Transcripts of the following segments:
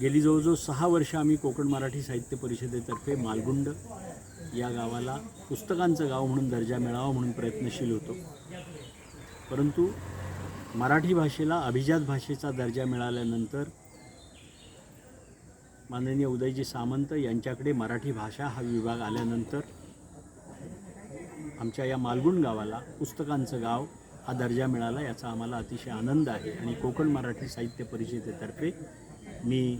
गेली जवळजवळ सहा वर्ष आम्ही कोकण मराठी साहित्य परिषदेतर्फे मालगुंड या गावाला पुस्तकांचं गाव म्हणून दर्जा मिळावा म्हणून प्रयत्नशील होतो. परंतु मराठी भाषेला अभिजात भाषेचा दर्जा मिळाल्यानंतर माननीय उदयजी सामंत यांच्याकडे मराठी भाषा हा विभाग आल्यानंतर आमच्या या मालगुंड गावाला पुस्तकांचं गाव हा दर्जा मिळाला याचा आम्हाला अतिशय आनंद आहे. आणि कोकण मराठी साहित्य परिषदेतर्फे मी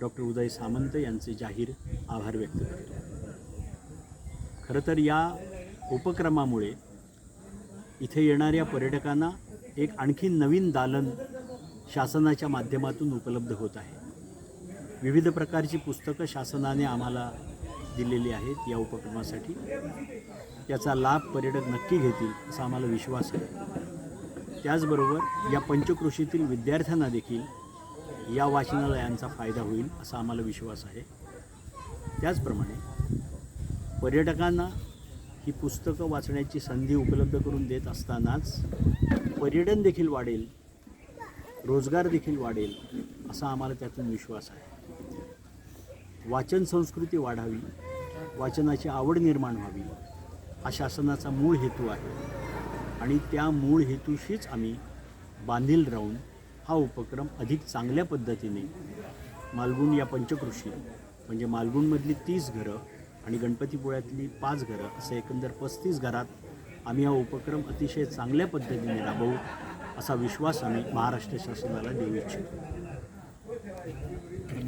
डॉक्टर उदय सामंत यांचे जाहीर आभार व्यक्त करतो. खरं तर या उपक्रमामुळे इथे येणाऱ्या पर्यटकांना एक आणखी नवीन दालन शासनाच्या माध्यमातून उपलब्ध होत आहे. विविध प्रकारची पुस्तकं शासनाने आम्हाला दिलेली आहेत या उपक्रमासाठी. याचा लाभ पर्यटक नक्की घेतील असा आम्हाला विश्वास आहे. त्याचबरोबर या पंचकृषीतील विद्यार्थ्यांना देखील या वाचनालयांचा फायदा होईल असा आम्हाला विश्वास आहे. त्याचप्रमाणे पर्यटकांना ही पुस्तकं वाचण्याची संधी उपलब्ध करून देत असतानाच पर्यटन देखील वाढेल रोजगार देखील वाढेल असा आम्हाला त्यातून विश्वास आहे. वाचन संस्कृती वाढावी वाचनाची आवड निर्माण व्हावी हा शासनाचा मूळ हेतू आहे. आणि त्या मूळ हेतूशीच आम्ही बांधील राहून हा उपक्रम अधिक चांगल्या पद्धतीने मालगुण या पंचकृषी म्हणजे मालगुणमधली तीस घरं आणि गणपतीपुळ्यातली पाच घरं असे एकंदर पस्तीस घरात आम्ही हा उपक्रम अतिशय चांगल्या पद्धतीने राबवू असा विश्वास आम्ही महाराष्ट्र शासनाला देऊ इच्छितो.